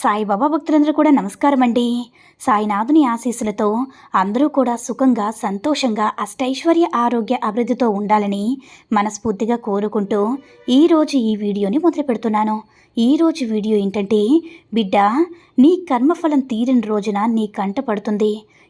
సాయిబాబా భక్తులందరూ కూడా నమస్కారం అండి సాయినాథుని ఆశీస్సులతో అందరూ కూడా సుఖంగా సంతోషంగా అష్టైశ్వర్య ఆరోగ్య అభివృద్ధితో ఉండాలని మనస్ఫూర్తిగా కోరుకుంటూ ఈరోజు ఈ వీడియోని మొదలు పెడుతున్నాను. ఈరోజు వీడియో ఏంటంటే బిడ్డ నీ కర్మఫలం తీరిన రోజున నీ కంట పడుతుంది.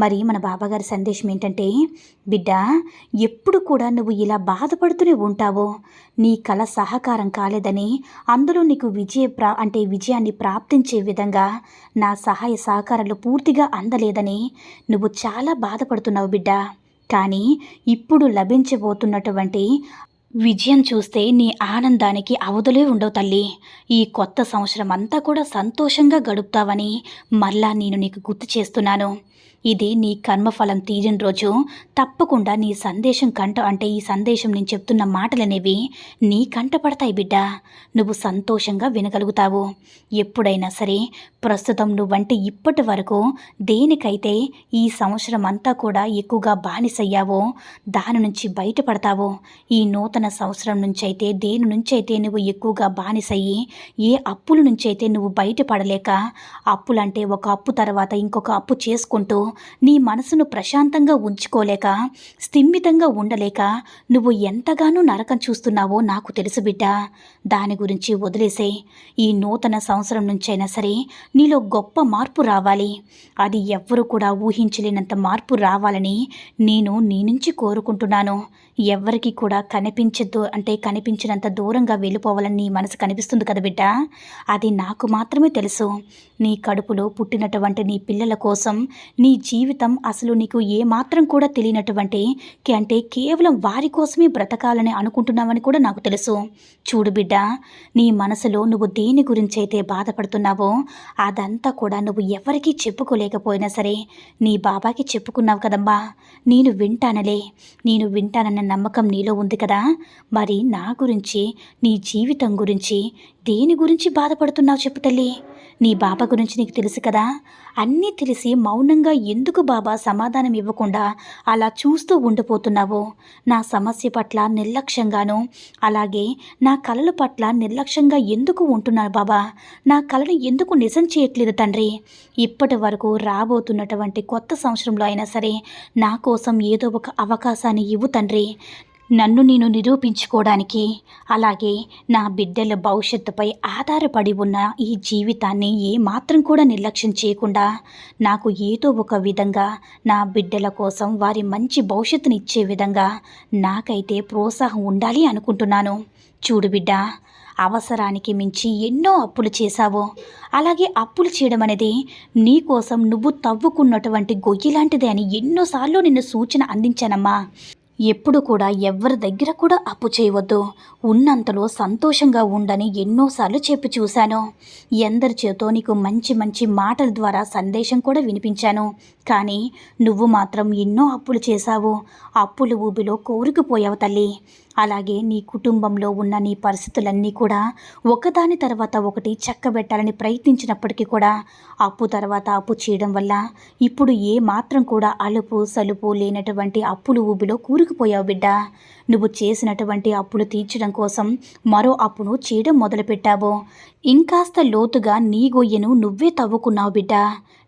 మరి మన బాబాగారి సందేశం ఏంటంటే బిడ్డ ఎప్పుడు కూడా నువ్వు ఇలా బాధపడుతూనే ఉంటావో? నీ కళ సహకారం కాలేదని అందులో నీకు విజయ ప్రా అంటే విజయాన్ని ప్రాప్తించే విధంగా నా సహాయ సహకారాలు పూర్తిగా అందలేదని నువ్వు చాలా బాధపడుతున్నావు బిడ్డ. కానీ ఇప్పుడు లభించబోతున్నటువంటి విజయం చూస్తే నీ ఆనందానికి అవధులే ఉండవు తల్లి. ఈ కొత్త సంవత్సరం అంతా కూడా సంతోషంగా గడుపుతావని మళ్ళా నేను నీకు గుర్తు చేస్తున్నాను. ఇది నీ కర్మఫలం తీరిన రోజు. తప్పకుండా నీ సందేశం కంట అంటే ఈ సందేశం నేను చెప్తున్న మాటలనేవి నీ కంట పడతాయి బిడ్డ. నువ్వు సంతోషంగా వినగలుగుతావు. ఎప్పుడైనా సరే ప్రస్తుతం నువ్వంటే ఇప్పటి వరకు దేనికైతే ఈ సంవత్సరం అంతా కూడా ఎక్కువగా బానిసయ్యావో దాని నుంచి బయటపడతావో. ఈ నూతన సంవత్సరం నుంచి అయితే దేని నుంచి అయితే నువ్వు ఎక్కువగా బానిసయ్యి ఏ అప్పుల నుంచి అయితే నువ్వు బయటపడలేక అప్పులంటే ఒక అప్పు తర్వాత ఇంకొక అప్పు చేసుకుంటూ నీ మనసును ప్రశాంతంగా ఉంచుకోలేక స్థిమితంగా ఉండలేక నువ్వు ఎంతగానో నరకం చూస్తున్నావో నాకు తెలుసు బిడ్డ. దాని గురించి వదిలేసే ఈ నూతన సంవత్సరం నుంచైనా సరే నీలో గొప్ప మార్పు రావాలి. అది ఎవ్వరూ కూడా ఊహించలేనంత మార్పు రావాలని నేను నీ నుంచి కోరుకుంటున్నాను. ఎవ్వరికి కూడా కనిపించదు అంటే కనిపించినంత దూరంగా వెళ్ళిపోవాలని నీ మనసు కనిపిస్తుంది కదా బిడ్డ? అది నాకు మాత్రమే తెలుసు. నీ కడుపులో పుట్టినటువంటి నీ పిల్లల కోసం నీ జీవితం అసలు నీకు ఏమాత్రం కూడా తెలియనటువంటి అంటే కేవలం వారి కోసమే బ్రతకాలని అనుకుంటున్నావని కూడా నాకు తెలుసు. చూడు బిడ్డ నీ మనసులో నువ్వు దేని గురించి అయితే బాధపడుతున్నావో అదంతా కూడా నువ్వు ఎవరికీ చెప్పుకోలేకపోయినా సరే నీ బాబాకి చెప్పుకున్నావు కదమ్మా. నేను వింటానలే. నేను వింటానన్న నమ్మకం నీలో ఉంది కదా? మరి నా గురించి నీ జీవితం గురించి దేని గురించి బాధపడుతున్నావు చెప్పు తల్లి. నీ బాబా గురించి నీకు తెలుసు కదా? అన్నీ తెలిసి మౌనంగా ఎందుకు బాబా సమాధానం ఇవ్వకుండా అలా చూస్తూ ఉండిపోతున్నావు? నా సమస్య పట్ల నిర్లక్ష్యంగాను అలాగే నా కలల పట్ల నిర్లక్ష్యంగా ఎందుకు ఉంటున్నాను బాబా? నా కలను ఎందుకు నిజం చేయట్లేదు తండ్రి? ఇప్పటి వరకు రాబోతున్నటువంటి కొత్త సంవత్సరంలో అయినా సరే నా కోసం ఏదో ఒక అవకాశాన్ని ఇవ్వు తండ్రి. నన్ను నేను నిరూపించుకోవడానికి అలాగే నా బిడ్డల భవిష్యత్తుపై ఆధారపడి ఉన్న ఈ జీవితాన్ని ఏమాత్రం కూడా నిర్లక్ష్యం చేయకుండా నాకు ఏదో ఒక విధంగా నా బిడ్డల కోసం వారి మంచి భవిష్యత్తుని ఇచ్చే విధంగా నాకైతే ప్రోత్సాహం ఉండాలి అనుకుంటున్నాను. చూడు బిడ్డ అవసరానికి మించి ఎన్నో అప్పులు చేశావు. అలాగే అప్పులు చేయడం అనేది నీ కోసం నువ్వు తవ్వుకున్నటువంటి గొయ్యి లాంటిదే అని ఎన్నోసార్లు నిన్ను సూచన అందించానమ్మా. ఎప్పుడు కూడా ఎవరి దగ్గర కూడా అప్పు చేయవద్దు. ఉన్నంతలో సంతోషంగా ఉండని ఎన్నోసార్లు చెప్పి చూశాను. ఎందరి చేతో నీకు మంచి మంచి మాటల ద్వారా సందేశం కూడా వినిపించాను. కానీ నువ్వు మాత్రం ఎన్నో అప్పులు చేశావు. అప్పులు ఊబిలో కోరుకుపోయావు తల్లి. అలాగే నీ కుటుంబంలో ఉన్న నీ పరిస్థితులన్నీ కూడా ఒకదాని తర్వాత ఒకటి చక్కబెట్టాలని ప్రయత్నించినప్పటికీ కూడా అప్పు తర్వాత అప్పు చేయడం వల్ల ఇప్పుడు ఏ మాత్రం కూడా అలుపు సలుపు లేనటువంటి అప్పులు ఊబిలో కూరుకుపోయావు బిడ్డ. నువ్వు చేసినటువంటి అప్పులు తీర్చడం కోసం మరో అప్పును చేయడం మొదలుపెట్టావు. ఇంకాస్త లోతుగా నీ గొయ్యను నువ్వే తవ్వుకున్నావు బిడ్డ.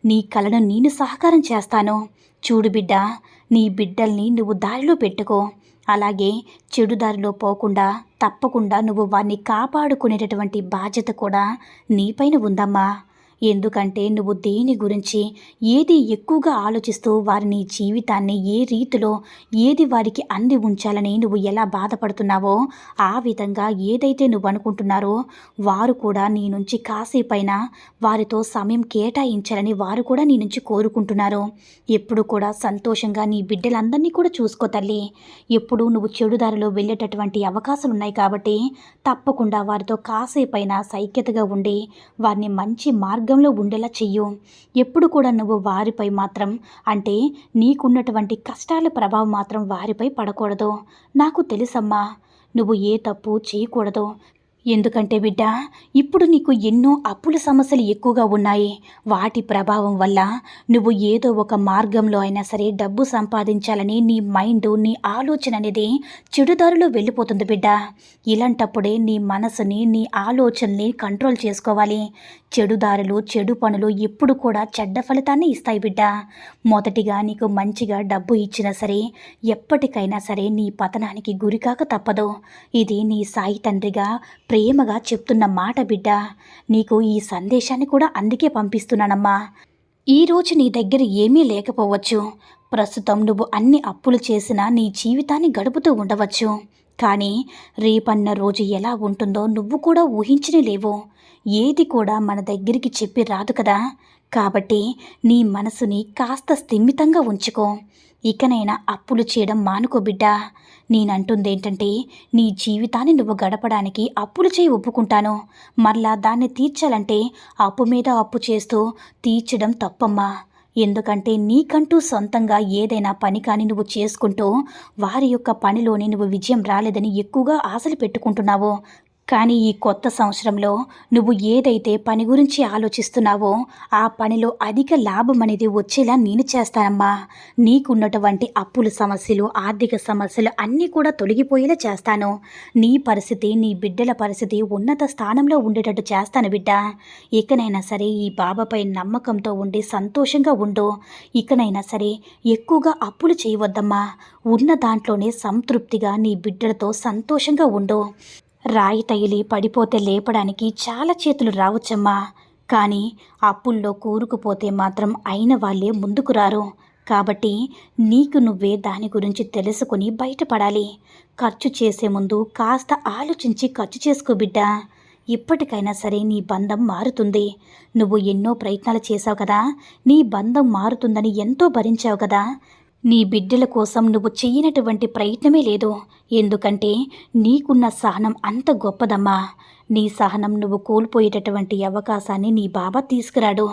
నీ కలను నేను సహకారం చేస్తాను. చూడు బిడ్డ నీ బిడ్డల్ని నువ్వు దారిలో పెట్టుకో. అలాగే చెడు దారిలో పోకుండా తప్పకుండా నువ్వు వారిని కాపాడుకునేటటువంటి బాధ్యత కూడా నీపైన ఉందమ్మా. ఎందుకంటే నువ్వు దేని గురించి ఏది ఎక్కువగా ఆలోచిస్తూ వారిని జీవితాన్ని ఏ రీతిలో ఏది వారికి అంది ఉంచాలని నువ్వు ఎలా బాధపడుతున్నావో ఆ విధంగా ఏదైతే నువ్వు అనుకుంటున్నారో వారు కూడా నీ నుంచి కాసేపైనా వారితో సమయం కేటాయించాలని వారు కూడా నీ నుంచి కోరుకుంటున్నారు. ఎప్పుడు కూడా సంతోషంగా నీ బిడ్డలందరినీ కూడా చూసుకో తల్లి. ఎప్పుడు నువ్వు చెడుదారిలో వెళ్ళేటటువంటి అవకాశాలు ఉన్నాయి కాబట్టి తప్పకుండా వారితో కాసేపైనా సైక్యతగా ఉండి వారిని మంచి మార్గంలో ఉండేలా చెయ్యు. ఎప్పుడు కూడా నువ్వు వారిపై మాత్రం అంటే నీకున్నటువంటి కష్టాల ప్రభావం మాత్రం వారిపై పడకూడదు. నాకు తెలుసమ్మా నువ్వు ఏ తప్పు చేయకూడదు. ఎందుకంటే బిడ్డ ఇప్పుడు నీకు ఎన్నో అప్పుల సమస్యలు ఎక్కువగా ఉన్నాయి. వాటి ప్రభావం వల్ల నువ్వు ఏదో ఒక మార్గంలో అయినా సరే డబ్బు సంపాదించాలని నీ మైండ్ నీ ఆలోచన అనేది చెడుదారిలో వెళ్ళిపోతుంది బిడ్డ. ఇలాంటప్పుడే నీ మనసుని నీ ఆలోచనని కంట్రోల్ చేసుకోవాలి. చెడుదారులు చెడు పనులు ఎప్పుడు కూడా చెడ్డ ఫలితాన్ని ఇస్తాయి బిడ్డ. మొదటిగా నీకు మంచిగా డబ్బు ఇచ్చినా సరే ఎప్పటికైనా సరే నీ పతనానికి గురికాక తప్పదు. ఇది నీ సాయి తండ్రిగా ప్రేమగా చెప్తున్న మాట బిడ్డ నీకు ఈ సందేశాన్ని కూడా అందుకే పంపిస్తున్నానమ్మా. ఈరోజు నీ దగ్గర ఏమీ లేకపోవచ్చు. ప్రస్తుతం నువ్వు అన్ని అప్పులు చేసినా నీ జీవితాన్ని గడుపుతూ ఉండవచ్చు. కానీ రేపన్న రోజు ఎలా ఉంటుందో నువ్వు కూడా ఊహించని లేవు. ఏది కూడా మన దగ్గరికి చెప్పి రాదు కదా. కాబట్టి నీ మనసుని కాస్త స్థిమితంగా ఉంచుకో. ఇకనైనా అప్పులు చేయడం మానుకో బిడ్డ. నేనంటుందేంటంటే నీ జీవితాన్ని నువ్వు గడపడానికి అప్పులు చేయి ఒప్పుకుంటాను. మరలా దాన్ని తీర్చాలంటే అప్పు మీద అప్పు చేస్తూ తీర్చడం తప్పమ్మా. ఎందుకంటే నీకంటూ సొంతంగా ఏదైనా పని కానీ నువ్వు చేసుకుంటూ వారి యొక్క పనిలోనే నువ్వు విజయం రాలేదని ఎక్కువగా ఆశలు పెట్టుకుంటున్నావు. కానీ ఈ కొత్త సంవత్సరంలో నువ్వు ఏదైతే పని గురించి ఆలోచిస్తున్నావో ఆ పనిలో అధిక లాభం అనేది వచ్చేలా నేను చేస్తానమ్మా. నీకున్నటువంటి అప్పుల సమస్యలు ఆర్థిక సమస్యలు అన్నీ కూడా తొలగిపోయేలా చేస్తాను. నీ పరిస్థితి నీ బిడ్డల పరిస్థితి ఉన్నత స్థానంలో ఉండేటట్టు చేస్తాను బిడ్డ. ఇకనైనా సరే ఈ బాబాపై నమ్మకంతో ఉండి సంతోషంగా ఉండు. ఇకనైనా సరే ఎక్కువగా అప్పులు చేయవద్దమ్మా. ఉన్న దాంట్లోనే సంతృప్తిగా నీ బిడ్డలతో సంతోషంగా ఉండు. రాయి తగిలి పడిపోతే లేపడానికి చాలా చేతులు రావచ్చమ్మా. కానీ అప్పుల్లో కూరుకుపోతే మాత్రం అయిన వాళ్ళే ముందుకు రారు. కాబట్టి నీకు నువ్వే దాని గురించి తెలుసుకుని బయటపడాలి. ఖర్చు చేసే ముందు కాస్త ఆలోచించి ఖర్చు చేసుకో బిడ్డా. ఇప్పటికైనా సరే నీ బంధం మారుతుంది. నువ్వు ఎన్నో ప్రయత్నాలు చేశావు కదా. నీ బంధం మారుతుందని ఎంతో భరించావు కదా. నీ బిడ్డల కోసం నువ్వు చేయనటువంటి ప్రయత్నమే లేదు. ఎందుకంటే నీకున్న సహనం అంత గొప్పదమ్మా. నీ సహనం నువ్వు కోల్పోయేటటువంటి అవకాశాన్ని నీ బాబా తీసుకురాడు.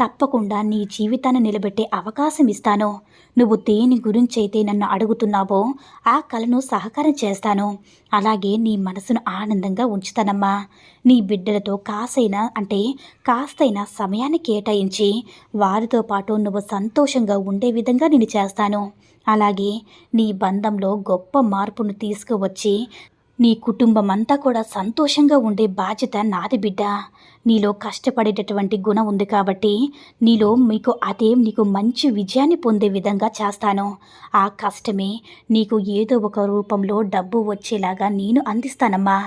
తప్పకుండా నీ జీవితాన్ని నిలబెట్టే అవకాశం ఇస్తాను. నువ్వు దేని గురించైతే నన్ను అడుగుతున్నావో ఆ కళను సహకారం చేస్తాను. అలాగే నీ మనసును ఆనందంగా ఉంచుతానమ్మా. నీ బిడ్డలతో కాసైనా అంటే కాస్తైనా సమయాన్ని కేటాయించి వారితో పాటు నువ్వు సంతోషంగా ఉండే విధంగా నేను చేస్తాను. అలాగే నీ బంధంలో గొప్ప మార్పును తీసుకువచ్చి నీ కుటుంబం అంతా కూడా సంతోషంగా ఉండే బాధ్యత నాది బిడ్డ. నీలో కష్టపడేటటువంటి గుణం ఉంది కాబట్టి నీలో మీకు అదే నీకు మంచి విజయాన్ని పొందే విధంగా చేస్తాను. ఆ కష్టమే నీకు ఏదో ఒక రూపంలో డబ్బు వచ్చేలాగా నేను అందిస్తానమ్మా.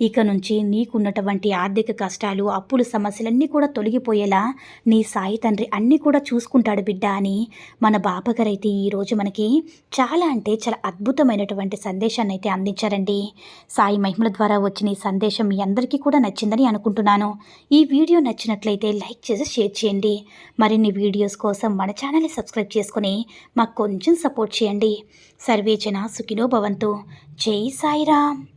ఇక నుంచి నీకున్నటువంటి ఆర్థిక కష్టాలు అప్పుల సమస్యలన్నీ కూడా తొలగిపోయేలా నీ సాయి తండ్రి అన్నీ కూడా చూసుకుంటాడు బిడ్డ అని మన బాబాగారైతే ఈరోజు మనకి చాలా అంటే చాలా అద్భుతమైనటువంటి సందేశాన్ని అయితే అందించారండి. సాయి మహిమల ద్వారా వచ్చిన ఈ సందేశం మీ అందరికీ కూడా నచ్చిందని అనుకుంటున్నాను. ఈ వీడియో నచ్చినట్లయితే లైక్ చేసి షేర్ చేయండి. మరిన్ని వీడియోస్ కోసం మన ఛానల్ని సబ్స్క్రైబ్ చేసుకుని మాకు కొంచెం సపోర్ట్ చేయండి. సర్వేచన సుఖినో భవంతు. జై సాయిరామ్.